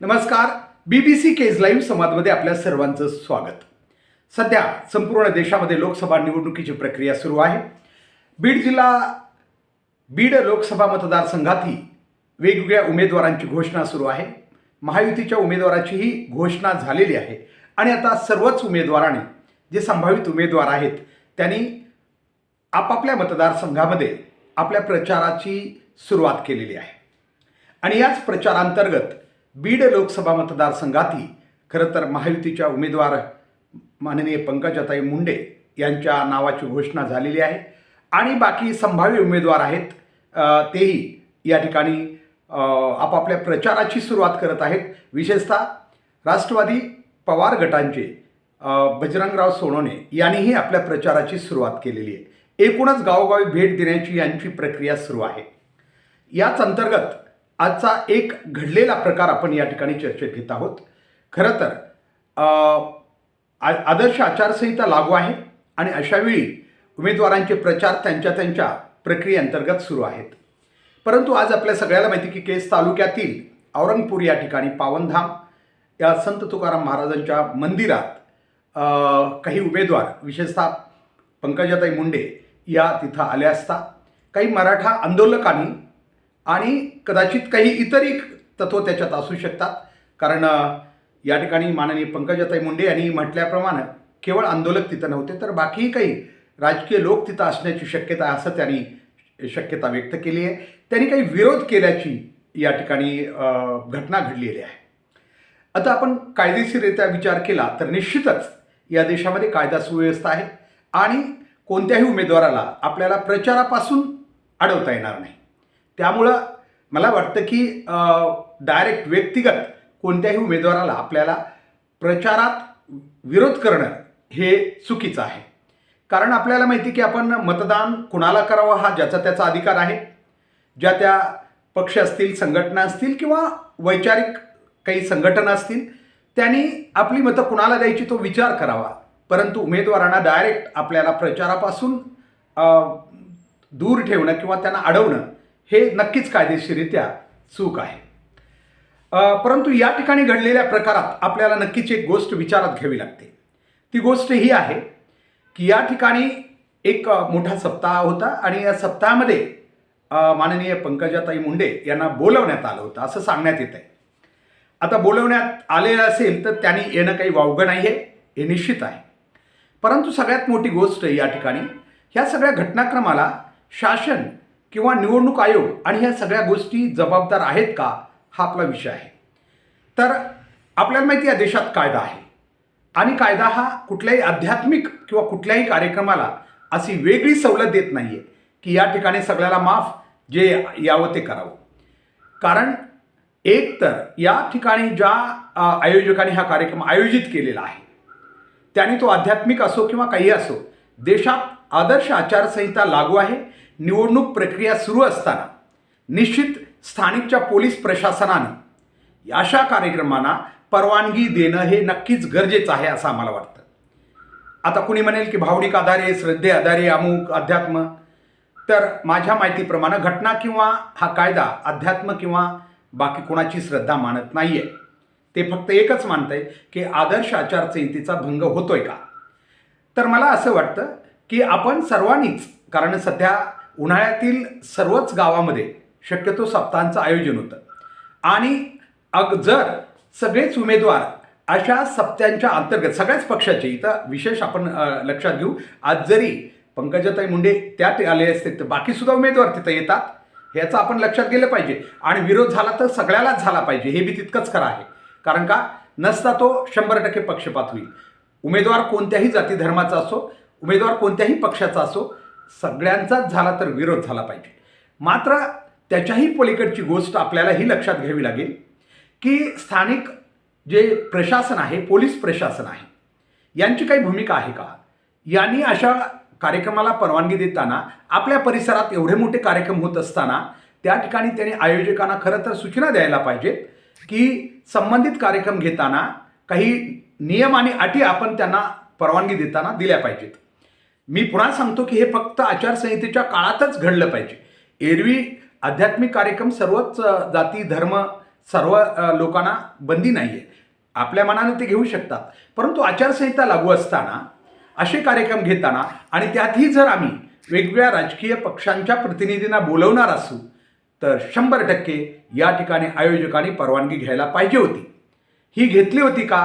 नमस्कार. B B C Kej live संवादमध्ये आपल्या सर्वांचं स्वागत. सध्या संपूर्ण देशामध्ये लोकसभा निवडणुकीची प्रक्रिया सुरू आहे. बीड जिल्हा बीड लोकसभा मतदारसंघातही वेगवेगळ्या उमेदवारांची घोषणा सुरू आहे. महायुतीच्या उमेदवाराचीही घोषणा झालेली आहे. आणि आता सर्वच उमेदवारांनी जे संभावित उमेदवार आहेत त्यांनी आपापल्या मतदारसंघामध्ये आपल्या प्रचाराची सुरुवात केलेली आहे. आणि याच प्रचारांतर्गत बीड लोकसभा मतदारसंघातही खरं तर महायुतीच्या उमेदवार माननीय पंकजाताई मुंडे यांच्या नावाची घोषणा झालेली आहे. आणि बाकी संभाव्य उमेदवार आहेत तेही या ठिकाणी आपापल्या प्रचाराची सुरुवात करत आहेत. विशेषतः राष्ट्रवादी पवार गटांचे बजरंगराव सोनवणे यांनीही आपल्या प्रचाराची सुरुवात केलेली आहे. एकूणच गावोगावी भेट देण्याची यांची प्रक्रिया सुरू आहे. याच अंतर्गत आजचा एक घडलेला प्रकार आपण या ठिकाणी चर्चेत घेत आहोत. खरं तर आ- आदर्श आचारसंहिता लागू आहे आणि अशावेळी उमेदवारांचे प्रचार त्यांच्या त्यांच्या प्रक्रियेअंतर्गत सुरू आहेत. परंतु आज आपल्या सगळ्याला माहिती की केस तालुक्यातील औरंगपूर या ठिकाणी पावनधाम या संत तुकाराम महाराजांच्या मंदिरात काही उमेदवार विशेषतः पंकजाताई मुंडे या तिथं आल्या असता. काही मराठा आंदोलकांनी आणि कदाचित काही इतरही तत्व त्याच्यात असू शकतात. कारण या ठिकाणी माननीय पंकजाताई मुंडे यांनी म्हटल्याप्रमाणे केवळ आंदोलक तिथं नव्हते तर बाकीही काही राजकीय लोक तिथं असण्याची शक्यता असं त्यांनी शक्यता व्यक्त केली आहे. त्यांनी काही विरोध केल्याची या ठिकाणी घटना घडलेली आहे. आता आपण कायदेशीररित्या विचार केला तर निश्चितच या देशामध्ये कायदा सुव्यवस्था आहे आणि कोणत्याही उमेदवाराला आपल्याला प्रचारापासून अडवता येणार नाही. त्यामुळं मला वाटतं की डायरेक्ट व्यक्तिगत कोणत्याही उमेदवाराला आपल्याला प्रचारात विरोध करणं हे चुकीचं आहे. कारण आपल्याला माहिती की आपण मतदान कुणाला करावं हा ज्याचा त्याचा अधिकार आहे. ज्या त्या पक्ष असतील संघटना असतील किंवा वैचारिक काही संघटना असतील त्यांनी आपली मतं कुणाला द्यायची तो विचार करावा. परंतु उमेदवारांना डायरेक्ट आपल्याला प्रचारापासून दूर ठेवणं किंवा त्यांना अडवणं हे नक्कीच कायदेशीररित्या चूक आहे. परंतु या ठिकाणी घडलेल्या प्रकारात आपल्याला नक्कीच एक गोष्ट विचारात घ्यावी लागते. ती गोष्ट ही आहे की या ठिकाणी एक मोठा सप्ताह होता आणि या सप्ताहामध्ये माननीय पंकजाताई मुंडे यांना बोलवण्यात आलं होतं असं सांगण्यात येत आहे आता बोलवण्यात आलेलं असेल तर त्यांनी येणं काही वावगं नाही आहे हे निश्चित आहे. परंतु सगळ्यात मोठी गोष्ट या ठिकाणी ह्या सगळ्या घटनाक्रमाला शासन किंवा निवडणूक आयोग आणि ह्या सगळ्या गोष्टी जबाबदार आहेत का हा आपला विषय आहे. तर आपल्याला माहिती आहे देशात कायदा आहे. आणि कायदा हा कुठल्याही आध्यात्मिक किंवा कुठल्याही कार्यक्रमाला अशी वेगळी सवलत देत नाही आहे की या ठिकाणी सगळ्याला माफ जे यावं ते करावं. कारण एक तर या ठिकाणी ज्या आयोजकांनी हा कार्यक्रम आयोजित केलेला आहे त्याने तो आध्यात्मिक असो किंवा काही असो देशात आदर्श आचारसंहिता लागू आहे निवडणूक प्रक्रिया सुरू असताना निश्चित स्थानिकच्या पोलीस प्रशासनाने अशा कार्यक्रमांना परवानगी देणं हे नक्कीच गरजेचं आहे असं आम्हाला वाटतं. आता कुणी म्हणेल की भावनिक आधारे श्रद्धे आधारे अमुक अध्यात्म तर माझ्या माहितीप्रमाणे घटना किंवा हा कायदा अध्यात्म किंवा बाकी कोणाची श्रद्धा मानत नाही आहे ते फक्त एकच मानत आहे की आदर्श आचारसंहितेचा भंग होतोय का? तर मला असं वाटतं की आपण सर्वांनीच कारण सध्या उन्हाळ्यातील सर्वच गावामध्ये शक्यतो सप्ताहांचं आयोजन होतं. आणि अग जर सगळेच उमेदवार अशा सप्त्यांच्या अंतर्गत सगळ्याच पक्षाचे इथं विशेष आपण लक्षात घेऊ. आज जरी पंकजाताई मुंडे त्यात आले असते तर बाकीसुद्धा उमेदवार तिथं येतात ह्याचं आपण लक्षात गेलं पाहिजे. आणि विरोध झाला तर सगळ्यालाच झाला पाहिजे हे बी तितकंच खरं आहे. कारण का? नसता तो शंभर टक्के पक्षपात होईल. उमेदवार कोणत्याही जाती धर्माचा असो उमेदवार कोणत्याही पक्षाचा असो सगळ्यांचाच झाला तर विरोध झाला पाहिजे. मात्र त्याच्याही पलीकडची गोष्ट आपल्याला ही लक्षात घ्यावी लागेल की स्थानिक जे प्रशासन आहे पोलीस प्रशासन आहे यांची काही भूमिका आहे का? यांनी अशा कार्यक्रमाला परवानगी देताना आपल्या परिसरात एवढे मोठे कार्यक्रम होत असताना त्या ठिकाणी त्यांनी आयोजकांना खरं तर सूचना द्यायला पाहिजेत की संबंधित कार्यक्रम घेताना काही नियम आणि अटी आपण त्यांना परवानगी देताना दिल्या पाहिजेत. मी पुन्हा सांगतो की हे फक्त आचारसंहितेच्या काळातच घडलं पाहिजे. एरवी आध्यात्मिक कार्यक्रम सर्वच जाती धर्म सर्व लोकांना बंदी नाही आहे आपल्या मनाने ते घेऊ शकतात. परंतु आचारसंहिता लागू असताना असे कार्यक्रम घेताना आणि त्यातही जर आम्ही वेगवेगळ्या राजकीय पक्षांच्या प्रतिनिधींना बोलवणार असू तर शंभर टक्के या ठिकाणी आयोजकांनी परवानगी घ्यायला पाहिजे होती. ही घेतली होती का?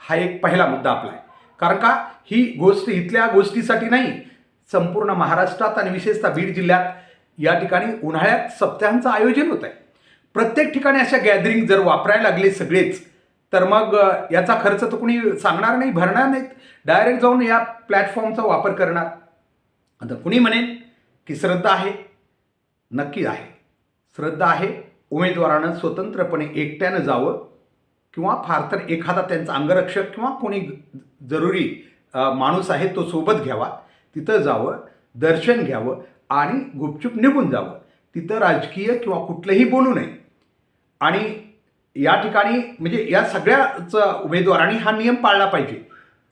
हा एक पहिला मुद्दा आपला आहे. कारण का? ही गोष्ट इथल्या गोष्टीसाठी नाही संपूर्ण महाराष्ट्रात आणि विशेषतः बीड जिल्ह्यात या ठिकाणी उन्हाळ्यात सप्त्यांचं आयोजन होत आहे प्रत्येक ठिकाणी अशा गॅदरिंग जर वापरायला लागले सगळेच तर मग याचा खर्च तर कुणी सांगणार नाही भरणार नाहीत. डायरेक्ट जाऊन या प्लॅटफॉर्मचा वापर करणार. आता कुणी म्हणेन की श्रद्धा आहे? नक्की आहे. श्रद्धा आहे उमेदवारानं स्वतंत्रपणे एकट्यानं जावं किंवा फार तर एखादा त्यांचा अंगरक्षक किंवा कोणी जरुरी माणूस आहे तो सोबत घ्यावा. तिथं जावं दर्शन घ्यावं आणि गुपचूप निघून जावं. तिथं राजकीय किंवा कुठलंही बोलू नये. आणि या ठिकाणी म्हणजे या सगळ्याच उमेदवारांनी हा नियम पाळला पाहिजे.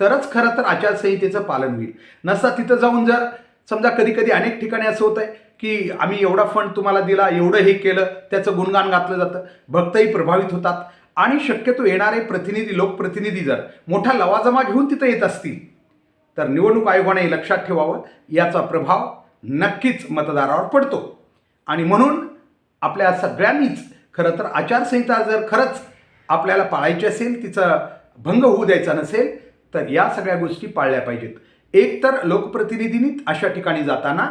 तरच खरं तर आचारसंहितेचं पालन होईल. नसता तिथं जाऊन जर समजा कधी कधी अनेक ठिकाणी असं होतं आहे की आम्ही एवढा फंड तुम्हाला दिला एवढं हे केलं त्याचं गुणगान घातलं जातं. भक्तही प्रभावित होतात. आणि शक्यतो येणारे प्रतिनिधी लोकप्रतिनिधी जर मोठा लवाजमा घेऊन तिथं येत असतील तर निवडणूक आयोगाने लक्षात ठेवावं. याचा प्रभाव नक्कीच मतदारावर पडतो. आणि म्हणून आपल्या सगळ्यांनीच खरं तर आचारसंहिता जर खरंच आपल्याला पाळायची असेल तिचा भंग होऊ द्यायचा नसेल तर या सगळ्या गोष्टी पाळल्या पाहिजेत. एक तर लोकप्रतिनिधींनी अशा ठिकाणी जाताना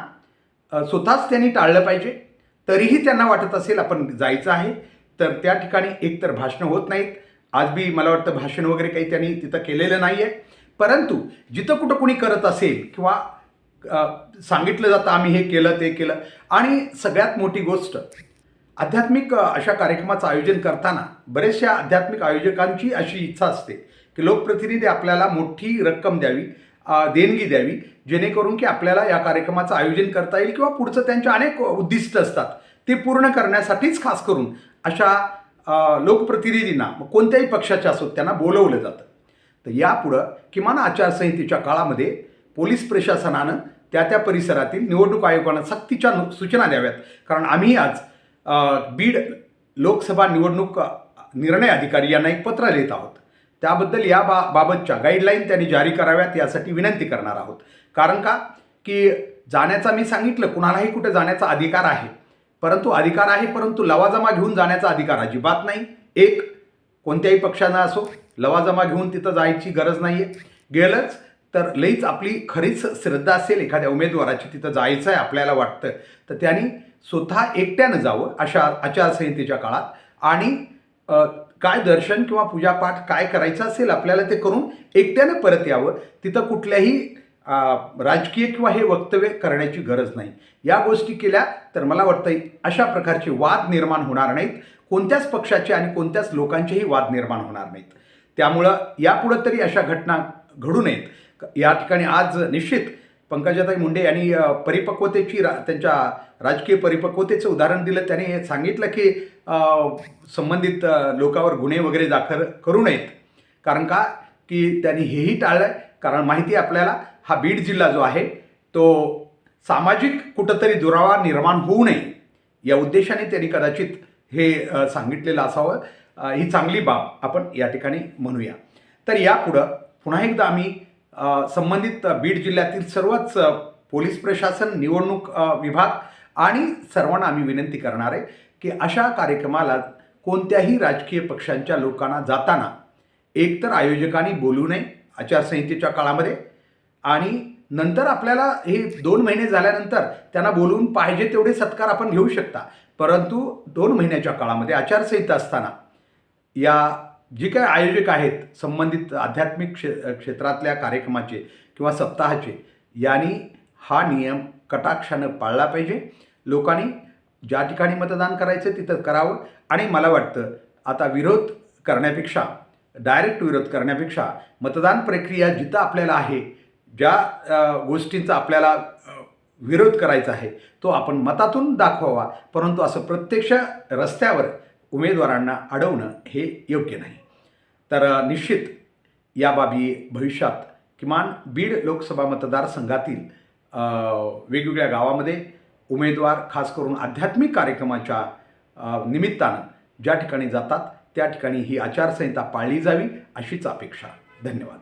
स्वतःच त्यांनी टाळलं पाहिजे. तरीही त्यांना वाटत असेल आपण जायचं आहे. तर त्या ठिकाणी एकतर भाषणं होत नाहीत. आज बी मला वाटतं भाषण वगैरे काही त्यांनी तिथं केलेलं नाही आहे परंतु जिथं कुठं कुणी करत असेल किंवा सांगितलं जातं आम्ही हे केलं ते केलं. आणि सगळ्यात मोठी गोष्ट आध्यात्मिक अशा कार्यक्रमाचं आयोजन करताना बरेचशा आध्यात्मिक आयोजकांची अशी इच्छा असते की लोकप्रतिनिधी आपल्याला मोठी रक्कम द्यावी देणगी द्यावी जेणेकरून की आपल्याला या कार्यक्रमाचं आयोजन करता येईल किंवा पुढचं त्यांचे अनेक उद्दिष्ट असतात. ते पूर्ण करण्यासाठीच खास करून अशा लोकप्रतिनिधींना मग कोणत्याही पक्षाच्या असोत त्यांना बोलवलं जातं. तर यापुढं किमान आचारसंहितेच्या काळामध्ये पोलीस प्रशासनानं त्या त्या परिसरातील निवडणूक आयोगानं सक्तीच्या सूचना द्याव्यात. कारण आम्ही आज बीड लोकसभा निवडणूक निर्णय अधिकारी यांना एक पत्र लिहित आहोत. त्याबद्दल या बा बाबतच्या गाईडलाईन त्यांनी जारी कराव्यात यासाठी विनंती करणार आहोत. कारण का? की जाण्याचा मी सांगितलं कुणालाही कुठे जाण्याचा अधिकार आहे. परंतु अधिकार आहे परंतु लवाजमा घेऊन जाण्याचा अधिकार अजिबात नाही. एक कोणत्याही पक्षानं असो लवाजमा घेऊन तिथं जायची गरज नाही आहे गेलंच तर लईच आपली खरीच श्रद्धा असेल एखाद्या उमेदवाराची तिथं जायचं आहे आपल्याला वाटतं. तर त्यांनी स्वतः एकट्यानं जावं अशा आचारसंहितेच्या काळात. आणि काय दर्शन किंवा पूजापाठ काय करायचं असेल आपल्याला ते करून एकट्यानं परत यावं. तिथं कुठल्याही राजकीय किंवा हे वक्तव्य करण्याची गरज नाही. या गोष्टी केल्या तर मला वाटतं अशा प्रकारचे वाद निर्माण होणार नाहीत. कोणत्याच पक्षाचे आणि कोणत्याच लोकांचेही वाद निर्माण होणार नाहीत. त्यामुळं यापुढं तरी अशा घटना घडू नयेत. या ठिकाणी आज निश्चित पंकजाताई मुंडे यांनी परिपक्वतेची रा त्यांच्या राजकीय परिपक्वतेचं उदाहरण दिलं. त्याने हे सांगितलं की संबंधित लोकावर लोकांवर गुन्हे वगैरे दाखल करू नयेत. कारण का? की त्यांनी हेही टाळलं कारण माहिती आपल्याला हा बीड जिल्हा जो आहे तो सामाजिक कुठंतरी दुरावा निर्माण होऊ नये या उद्देशाने त्यांनी कदाचित हे सांगितलेलं असावं. ही चांगली बाब आपण या ठिकाणी म्हणूया. तर यापुढं पुन्हा एकदा आम्ही संबंधित बीड जिल्ह्यातील सर्वच पोलीस प्रशासन निवडणूक विभाग आणि सर्वांना आम्ही विनंती करणार आहे की अशा कार्यक्रमाला कोणत्याही राजकीय पक्षांच्या लोकांना जाताना एकतर आयोजकांनी बोलू नये आचारसंहितेच्या काळामध्ये आणि नंतर आपल्याला हे दोन महिने झाल्यानंतर त्यांना बोलवून पाहिजे तेवढे सत्कार आपण घेऊ शकता. परंतु दोन महिन्याच्या काळामध्ये आचारसंहिता असताना या जी काय आयोजक आहेत संबंधित आध्यात्मिक क्षे क्षेत्रातल्या कार्यक्रमाचे किंवा सप्ताहाचे यांनी हा नियम कटाक्षानं पाळला पाहिजे. लोकांनी ज्या ठिकाणी मतदान करायचं तिथं करावं. आणि मला वाटतं आता विरोध करण्यापेक्षा डायरेक्ट विरोध करण्यापेक्षा मतदान प्रक्रिया जिथं आपल्याला आहे ज्या गोष्टींचा आपल्याला विरोध करायचा आहे तो आपण मतातून दाखवावा. परंतु असं प्रत्यक्ष रस्त्यावर उमेदवारांना अडवणं हे योग्य नाही. तर निश्चित या बाबी भविष्यात किमान बीड लोकसभा मतदारसंघातील वेगवेगळ्या गावामध्ये उमेदवार खास करून आध्यात्मिक कार्यक्रमाच्या निमित्तानं ज्या ठिकाणी जातात त्या ठिकाणी ही आचारसंहिता पाळली जावी अशीच अपेक्षा. धन्यवाद.